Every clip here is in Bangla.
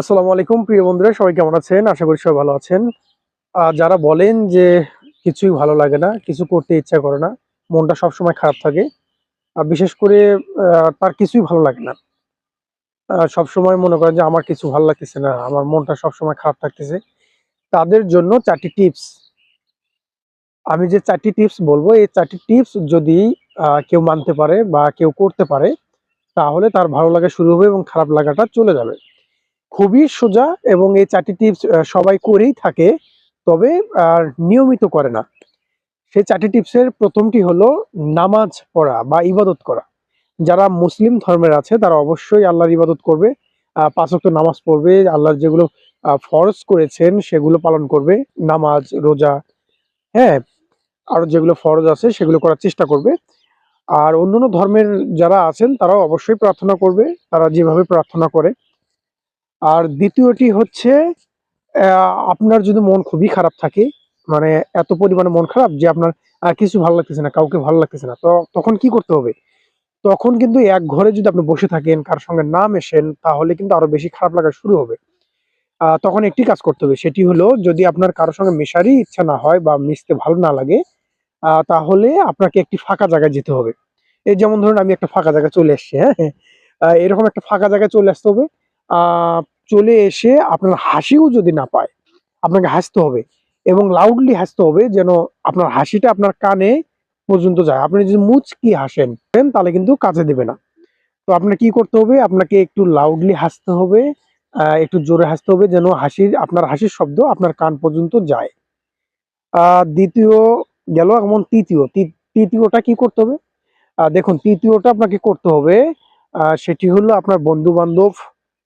আসসালামু আলাইকুম, প্রিয় বন্ধুরা, সবাই কেমন আছেন? আশা করি সবাই ভালো আছেন। আর যারা বলেন যে কিছুই ভালো লাগে না, কিছু করতে ইচ্ছা করে না, মনটা সবসময় খারাপ থাকে, আর বিশেষ করে তার কিছুই ভালো লাগে না। সবসময় মনে করেন যে আমার কিছু ভালো লাগতেছে না, আমার মনটা সবসময় খারাপ থাকতেছে। তাদের জন্য চারটি টিপস। আমি যে চারটি টিপস বলব, এই চারটি টিপস যদি কেউ মানতে পারে বা কেউ করতে পারে, তাহলে তার ভালো লাগা শুরু হবে এবং খারাপ লাগাটা চলে যাবে। খুবই সোজা এবং এই চারটি টিপস সবাই করেই থাকে তবে আর নিয়মিত করে না। সেই চারটি টিপসের প্রথমটি হলো নামাজ পড়া বা ইবাদত করা। যারা মুসলিম ধর্মের আছে তারা অবশ্যই আল্লাহর ইবাদত করবে আহ, পাঁচ ওয়াক্ত নামাজ পড়বে আল্লাহর যেগুলো ফরজ করেছেন সেগুলো পালন করবে নামাজ রোজা হ্যাঁ আরও যেগুলো ফরজ আছে সেগুলো করার চেষ্টা করবে। আর অন্যান্য ধর্মের যারা আছেন তারাও অবশ্যই প্রার্থনা করবে তারা যেভাবে প্রার্থনা করে আর দ্বিতীয়টি হচ্ছে আপনার যদি মন খুবই খারাপ থাকে মানে এত পরিমাণে মন খারাপ যে আপনার কিছু ভালো লাগতেছে না কাউকে ভালো লাগতেছে না তো তখন কি করতে হবে? তখন কিন্তু এক ঘরে যদি আপনি বসে থাকেন কার সঙ্গে না মেশেন তাহলে কিন্তু আরও বেশি খারাপ লাগা শুরু হবে। তখন একটি কাজ করতে হবে সেটি হলো যদি আপনার কারোর সঙ্গে মেশারই ইচ্ছা না হয় বা মিশতে ভালো না লাগে তাহলে আপনাকে একটি ফাঁকা জায়গায় যেতে হবে। এই যেমন ধরুন আমি একটা ফাঁকা জায়গায় চলে এসেছি হ্যাঁ। আহ, এরকম একটা ফাঁকা জায়গায় চলে আসতে হবে চলে এসে আপনার হাসিও যদি না পায়, আপনাকে হাসতে হবে এবং লাউডলি হাসতে হবে যেন আপনার হাসিটা আপনার কানে পর্যন্ত যায়। আপনি যদি মুচকি হাসেন, তাহলে কিন্তু কাজে দেবে না। তো আপনার কি করতে হবে? আপনাকে একটু লাউডলি হাসতে হবে একটু জোরে হাসতে হবে যেন হাসির, আপনার হাসির শব্দ আপনার কান পর্যন্ত যায়। দ্বিতীয় গেল এমন তৃতীয়। তৃতীয়টা কি করতে হবে? দেখুন, তৃতীয়টা আপনাকে করতে হবে সেটি হলো আপনার বন্ধু বান্ধব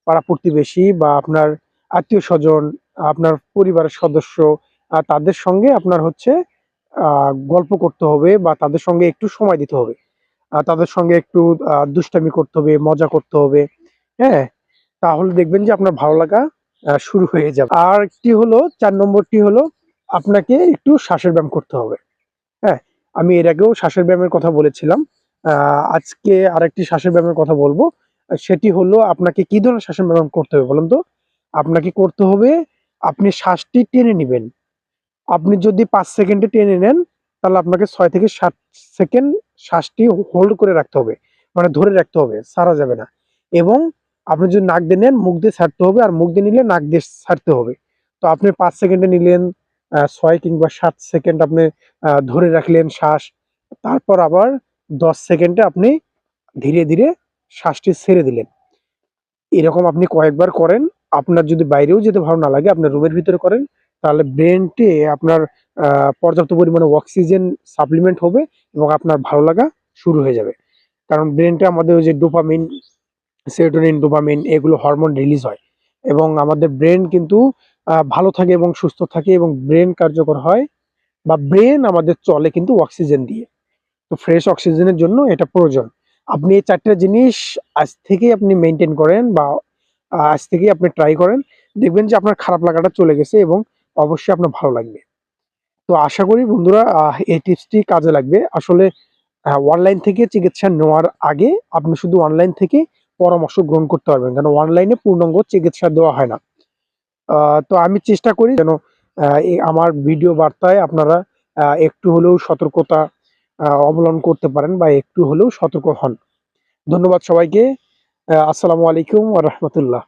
পাড়া প্রতিবেশী বা আপনার আত্মীয় স্বজন, আপনার পরিবারের সদস্য তাদের সঙ্গে আপনার হচ্ছে গল্প করতে হবে বা তাদের সঙ্গে একটু সময় দিতে হবে। তাদের সঙ্গে একটু দুষ্টামি করতে হবে, মজা করতে হবে। হ্যাঁ তাহলে দেখবেন যে আপনার ভালো লাগা শুরু হয়ে যাবে। আর একটি হলো, চার নম্বরটি হলো, আপনাকে একটু শ্বাসের ব্যায়াম করতে হবে। হ্যাঁ আমি এর আগেও শ্বাসের ব্যায়ামের কথা বলেছিলাম। আজকে আরেকটি শ্বাসের ব্যায়ামের কথা বলব। সেটি হলো আপনাকে কি ধরনের শ্বাসের ব্যায়াম করতে হবে বলুন তো? আপনাকে করতে হবে, আপনি শ্বাসটি টেনে নেবেন। আপনি যদি পাঁচ সেকেন্ডে টেনে নেন, তাহলে আপনাকে ছয় থেকে সাত সেকেন্ড শ্বাসটি হোল্ড করে রাখতে হবে। মানে ধরে রাখতে হবে, সারা যাবে না। এবং আপনি যদি নাক দিয়ে নেন, মুখ দিয়ে ছাড়তে হবে, আর মুখ দিয়ে নিলে নাক দিয়ে ছাড়তে হবে। তো আপনি পাঁচ সেকেন্ডে নিলেন ছয় কিংবা সাত সেকেন্ড আপনি ধরে রাখলেন শ্বাস। তারপর আবার দশ সেকেন্ডে আপনি ধীরে ধীরে শ্বাসটি ছেড়ে দিলেন। এরকম আপনি কয়েকবার করেন, আপনার যদি বাইরেও যেতে ভালো না লাগে, আপনার রুমের ভিতরে করেন, তাহলে ব্রেনটে আপনার পর্যাপ্ত পরিমাণে অক্সিজেন সাপ্লিমেন্ট হবে এবং আপনার ভালো লাগা শুরু হয়ে যাবে। কারণ ব্রেনটা আমাদের ওই যে ডোপামিন, সেরোটোনিন, ডোপামিন এগুলো হরমোন রিলিজ হয় এবং আমাদের ব্রেন কিন্তু ভালো থাকে এবং সুস্থ থাকে এবং ব্রেন কার্যকর হয় বা ব্রেন আমাদের চলে কিন্তু অক্সিজেন দিয়ে। তো ফ্রেশ অক্সিজেনের জন্য এটা প্রয়োজন। আপনি এই চারটা জিনিস আজ থেকেই আপনি মেনটেন করেন বা আজ থেকেই আপনি ট্রাই করেন, দেখবেন যে আপনার খারাপ লাগাটা চলে গেছে এবং অবশ্যই আপনার ভালো লাগবে। তো আশা করি বন্ধুরা এই টিপসটি কাজে লাগবে। আসলে অনলাইন থেকে চিকিৎসা নেওয়ার আগে আপনি শুধু অনলাইন থেকে পরামর্শ গ্রহণ করতে পারবেন। কারণ অনলাইনে পূর্ণাঙ্গ চিকিৎসা দেওয়া হয় না। তো আমি চেষ্টা করি যেন আমার ভিডিও বার্তায় আপনারা একটু হলেও সতর্কতা অবলম্বন করতে পারেন বা একটু হলেও সতর্ক হন। ধন্যবাদ সবাইকে। আসসালামু আলাইকুম রহমতুল্লাহ।